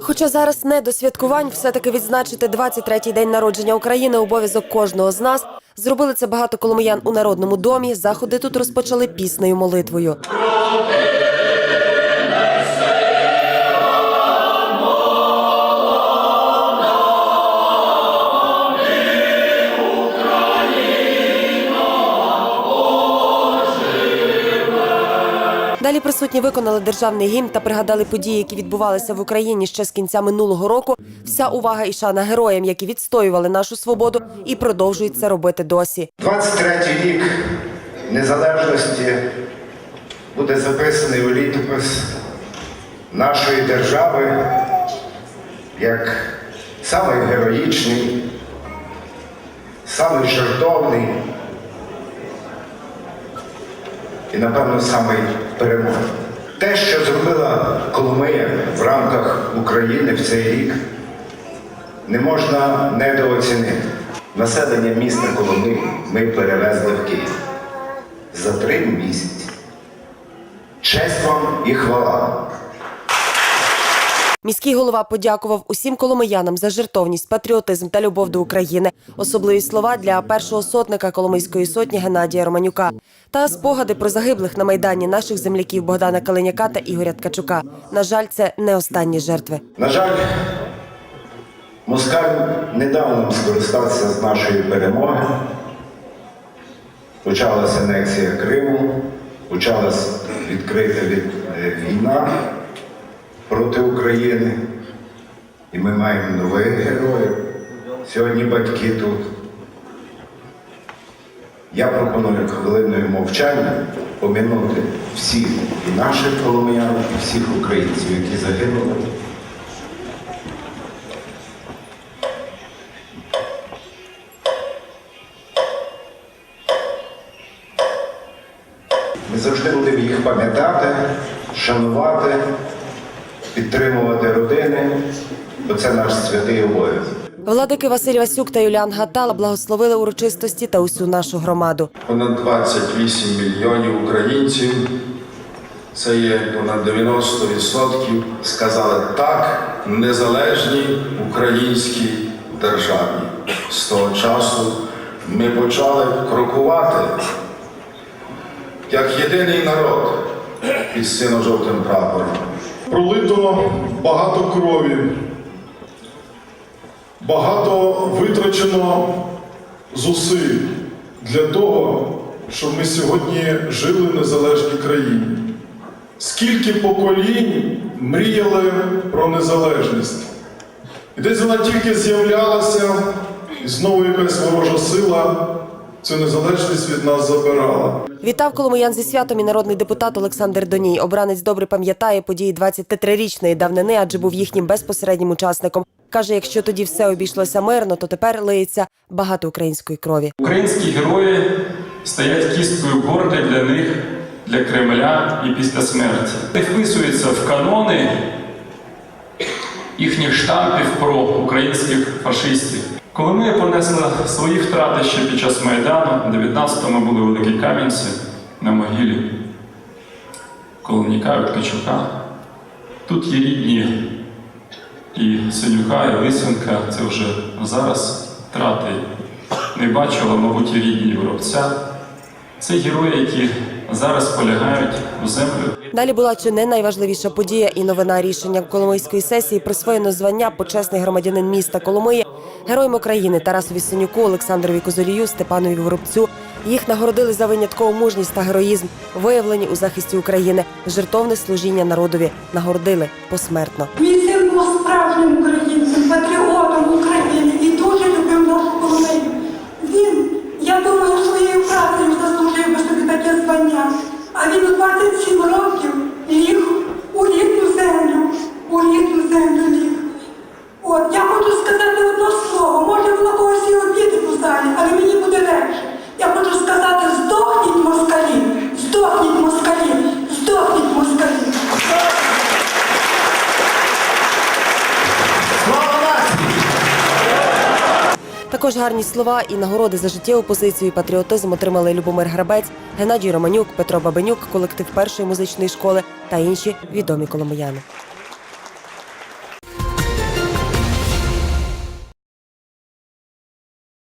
Хоча зараз не до святкувань, все-таки відзначити 23-й день народження України обов'язок кожного з нас. Зробили це багато коломиян у народному домі. Заходи тут розпочали піснею молитвою. Далі присутні виконали державний гімн та пригадали події, які відбувалися в Україні ще з кінця минулого року. Вся увага і шана героям, які відстоювали нашу свободу і продовжують це робити досі. 23-й рік незалежності буде записаний у літопис нашої держави як самий героїчний, самий і, напевно, самий переможний. Те, що зробила Коломия в рамках України в цей рік, не можна недооцінити. Населення міста Коломиї ми перевезли в Київ за три місяці. Честь вам і хвала. Міський голова подякував усім коломиянам за жертовність, патріотизм та любов до України. Особливі слова для першого сотника Коломийської сотні Геннадія Романюка та спогади про загиблих на майдані наших земляків Богдана Калиняка та Ігоря Ткачука. На жаль, це не останні жертви. На жаль, Москаль не дав нам скористатися з нашої перемоги. Почалася анексія Криму, почалася відкрита від, е, війна проти України. І ми маємо нових героїв. Сьогодні батьки тут. Я пропоную хвилиною мовчання помінути всіх і наших коломиян, і всіх українців, які загинули. Ми завжди будемо їх пам'ятати, шанувати, підтримувати родини, бо це наш святий обов'язок. Владики Василь Васюк та Юліан Гатала благословили урочистості та усю нашу громаду. Понад 28 мільйонів українців, це є понад 90%, сказали так незалежній українській державі. З того часу ми почали крокувати як єдиний народ під сино-жовтим прапором. Пролито багато крові, багато витрачено зусиль для того, щоб ми сьогодні жили в незалежній країні. Скільки поколінь мріяли про незалежність. І десь вона тільки з'являлася, і знову якась ворожа сила цю незалежність від нас забирала. Вітав коломиян зі святом і народний депутат Олександр Доній. Обранець добре пам'ятає події 23-річної давнини, адже був їхнім безпосереднім учасником. Каже, якщо тоді все обійшлося мирно, то тепер лиється багато української крові. Українські герої стають кісткою горди для них, для Кремля і після смерті. Вписується в канони їхніх штампів про українських фашистів. Коли ми понесли свої втрати ще під час Майдану, в 19-му були великі кам'янці на могилі Коломніка Ткачука. Тут є рідні і Синюка, і Лисенка. Це вже зараз втрати не бачила, мабуть, і рідні воробця. Це герої, які зараз полягають у землю. Далі була чи не найважливіша подія і новина рішення Коломийської сесії присвоєно звання почесний громадянин міста Коломиї героям України Тарасові Синюку, Олександрові Козолію, Степанові Воробцю. Їх нагородили за виняткову мужність та героїзм, виявлені у захисті України, жертовне служіння народові. Нагородили посмертно. Мій син був справжнім українцем, Також гарні слова і нагороди за життєву позицію і патріотизм отримали Любомир Грабець, Геннадій Романюк, Петро Бабенюк, колектив першої музичної школи та інші відомі коломияни.